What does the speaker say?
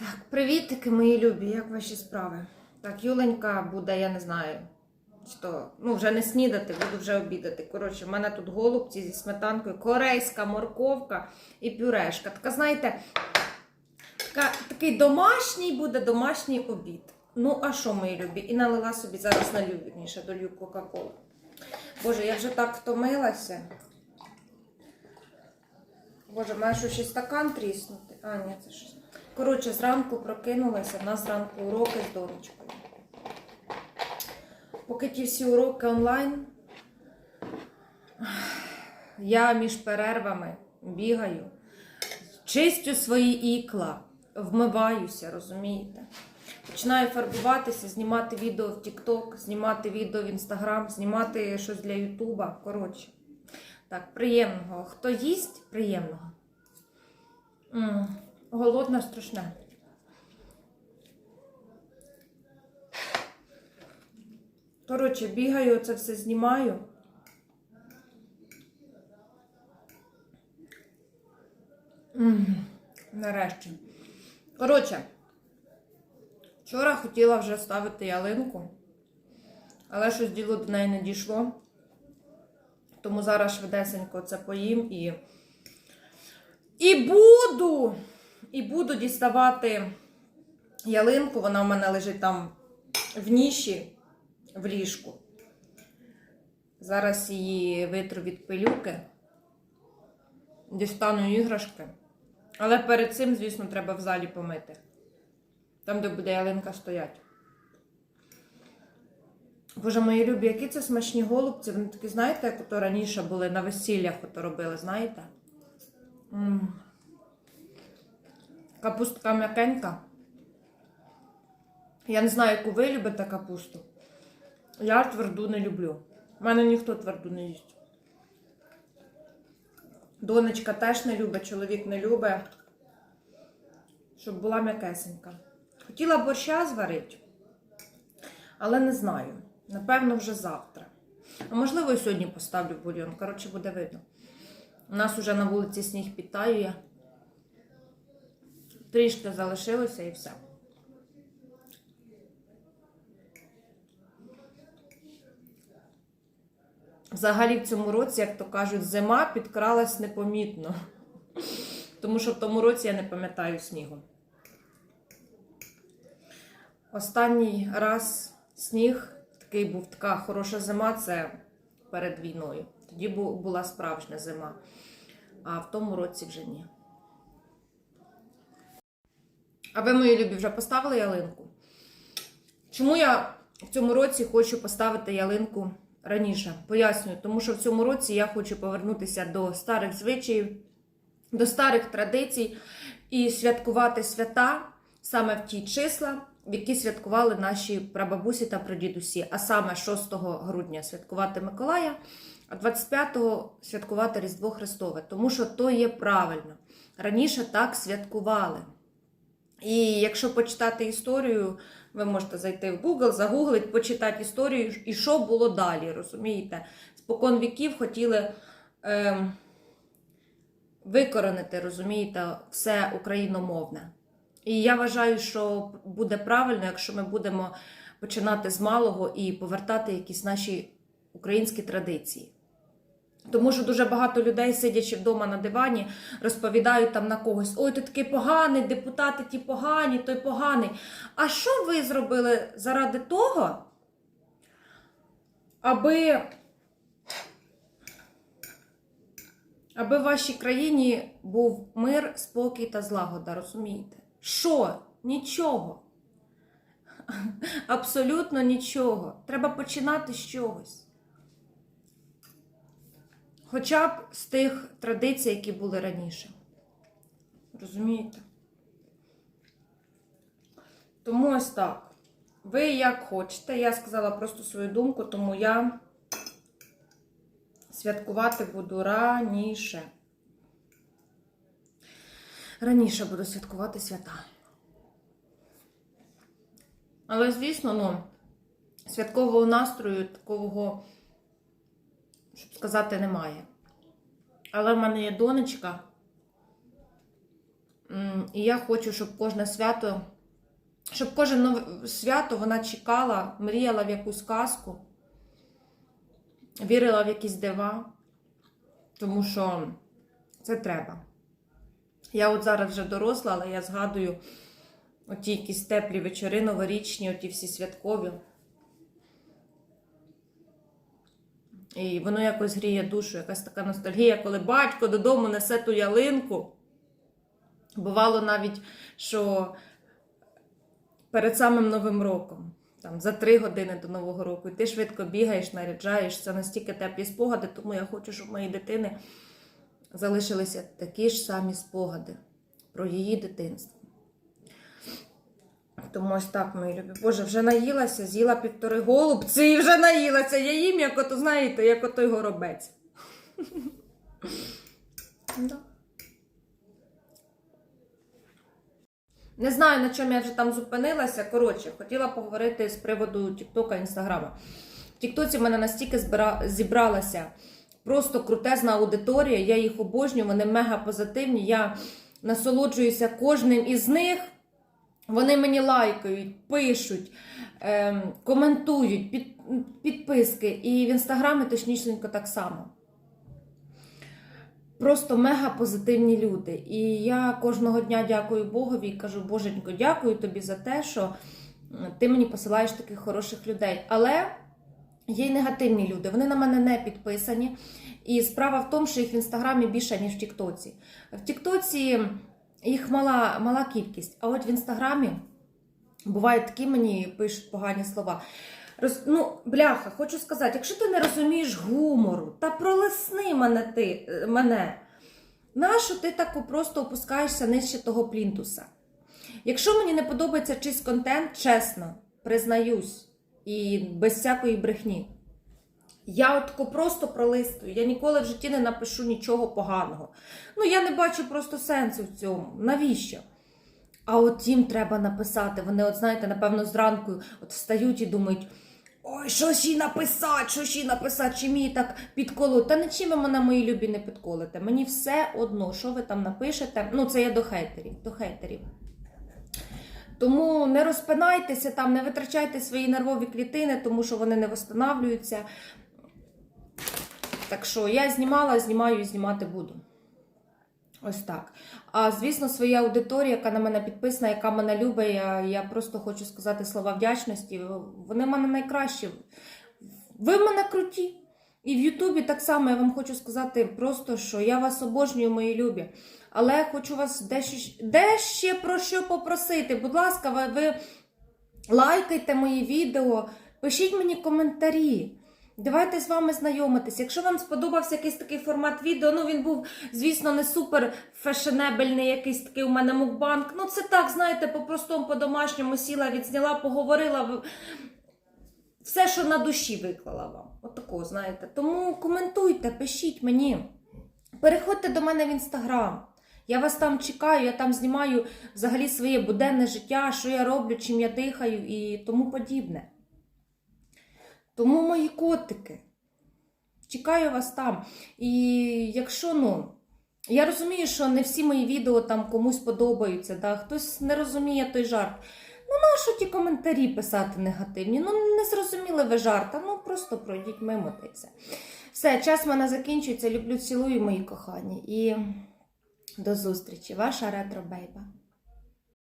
Так, привітики, мої любі, як ваші справи? Так, Юленька буде, я не знаю, що, ну, вже не снідати, буду вже обідати. Коротше, в мене тут голубці зі сметанкою, корейська морковка і пюрешка. Така, знаєте, така, такий домашній буде домашній обід. Ну, а що, мої любі? І налила собі зараз налью, вірніше, долью Кока-Колу. Боже, я вже так втомилася. Боже, маю що ще стакан тріснути. А, ні, це щось. Коротше, зранку прокинулася, в нас зранку уроки з донечкою. Поки ті всі уроки онлайн, я між перервами бігаю, чистю свої ікла, вмиваюся, розумієте? Починаю фарбуватися, знімати відео в TikTok, знімати відео в Instagram, знімати щось для Ютуба. Коротше. Так, приємного. Хто їсть, приємного. Голодна страшне. Коротше, бігаю, це все знімаю. Нарешті. Коротше, вчора хотіла вже ставити ялинку, але щось діло до неї не дійшло. Тому зараз швидесенько це поїм і. І буду! І буду діставати ялинку. Вона в мене лежить там в ніші, в ліжку. Зараз її витру від пилюки. Дістану іграшки. Але перед цим, звісно, треба в залі помити. Там, де буде ялинка стоять. Боже, мої любі, які це смачні голубці. Вони такі, знаєте, як раніше були на весіллях ото робили, знаєте? М. Капустка м'якенька. Я не знаю, яку ви любите капусту. Я тверду не люблю. У мене ніхто тверду не їсть. Донечка теж не любить, чоловік не любить. Щоб була м'якесенька. Хотіла борща зварити, але не знаю. Напевно, вже завтра. А можливо, і сьогодні поставлю бульйон. Коротше, буде видно. У нас уже на вулиці сніг підтаює. Трішки залишилося і все. Взагалі в цьому році, як то кажуть, зима підкралась непомітно. Тому що в тому році я не пам'ятаю снігу. Останній раз сніг такий був така хороша зима, це перед війною. Тоді була справжня зима, а в тому році вже ні. А ви, мої любі, вже поставили ялинку? Чому я в цьому році хочу поставити ялинку раніше? Пояснюю, тому що в цьому році я хочу повернутися до старих звичаїв, до старих традицій і святкувати свята саме в ті числа, які святкували наші прабабусі та прадідусі. А саме 6 грудня святкувати Миколая, а 25-го святкувати Різдво Христове, тому що то є правильно. Раніше так святкували. І якщо почитати історію, ви можете зайти в Google, загуглити, почитати історію, і що було далі, розумієте? Спокон віків хотіли ем, викоренити, розумієте, все україномовне. І я вважаю, що буде правильно, якщо ми будемо починати з малого і повертати якісь наші українські традиції. Тому що дуже багато людей, сидячи вдома на дивані, розповідають там на когось: ой, ти такий поганий, депутати ті погані, той поганий. А що ви зробили заради того, аби, аби в вашій країні був мир, спокій та злагода, розумієте? Що? Нічого. Абсолютно нічого. Треба починати з чогось. Хоча б з тих традицій, які були раніше. Розумієте? Тому ось так. Ви як хочете. Я сказала просто свою думку, тому я святкувати буду раніше. Раніше буду святкувати свята. Але, звісно, ну, святкового настрою такого щоб сказати, немає. Але в мене є донечка, І я хочу, щоб кожне свято, щоб кожне свято вона чекала, мріяла в якусь казку, вірила в якісь дива, тому що це треба. Я от зараз вже доросла, але я згадую оті якісь теплі вечори, новорічні, оті всі святкові. І воно якось гріє душу, якась така ностальгія, коли батько додому несе ту ялинку. Бувало навіть, що перед самим Новим роком, там, за три години до Нового року, і ти швидко бігаєш, наряджаєш. Це настільки теплі спогади, тому я хочу, щоб в моїй дитини залишилися такі ж самі спогади про її дитинство. Тому ось так, мої любі. Боже, вже наїлася, з'їла півтори голубці і вже наїлася. Я їм, як ото, знаєте, як отой горобець. Не знаю, на чому я вже там зупинилася. Коротше, хотіла поговорити з приводу Тіктока Інстаграма. В Тіктоці в мене настільки збира... зібралася просто крутезна аудиторія, я їх обожнюю, вони мега позитивні. Я насолоджуюся кожним із них. Вони мені лайкають, пишуть, ем, коментують, під, підписки. І в інстаграмі точнісінько так само. Просто мега позитивні люди. І я кожного дня дякую Богові і кажу, Боженько, дякую тобі за те, що ти мені посилаєш таких хороших людей. Але є й негативні люди, вони на мене не підписані. І справа в тому, що їх в інстаграмі більше, ніж в Тіктоці. В Тіктоці їх мала, мала кількість, а от в інстаграмі бувають такі мені пишуть погані слова. Роз, ну, бляха, хочу сказати, якщо ти не розумієш гумору, та пролесни мене ти, е, мене. Нащо ти так просто опускаєшся нижче того плінтуса? Якщо мені не подобається чийсь контент, чесно, признаюсь, і без всякої брехні. Я отко просто пролистую, я ніколи в житті не напишу нічого поганого. Ну, я не бачу просто сенсу в цьому. Навіщо? А от їм треба написати. Вони, от знаєте, напевно, зранку от встають і думають: ой, що ж їй написати, що ж їй написати, чи мені так підколоти. Та нічим ви мене, мої любі, не підколите. Мені все одно, що ви там напишете. Ну, це я до хейтерів, до хейтерів. Тому не розпинайтеся там, не витрачайте свої нервові клітини, тому що вони не встановлюються. Так що я знімала, знімаю і знімати буду. Ось так. А звісно, своя аудиторія, яка на мене підписана, яка мене любить, я, я просто хочу сказати слова вдячності. Вони в мене найкращі. Ви в мене круті. І в Ютубі так само я вам хочу сказати просто, що я вас обожнюю, мої любі. Але я хочу вас дещо, дещо про що попросити. Будь ласка, ви, ви лайкайте мої відео, пишіть мені коментарі. Давайте з вами знайомитись. Якщо вам сподобався якийсь такий формат відео, ну він був, звісно, не супер фешенебельний, якийсь такий у мене мукбанк. Ну, це так, знаєте, по-простому, по-домашньому сіла, відзняла, поговорила. Все, що на душі виклала вам. Отако, знаєте. Тому коментуйте, пишіть мені. Переходьте до мене в інстаграм. Я вас там чекаю, я там знімаю взагалі своє буденне життя, що я роблю, чим я дихаю і тому подібне. Тому мої котики, чекаю вас там. І якщо, ну, я розумію, що не всі мої відео там комусь подобаються, да? хтось не розуміє той жарт. Ну, нащо ті коментарі писати негативні? Ну, не зрозуміли ви жарта, ну просто пройдіть мимо все. Все, час в мене закінчується. Люблю, цілую, мої кохані. І до зустрічі, ваша ретро бейба.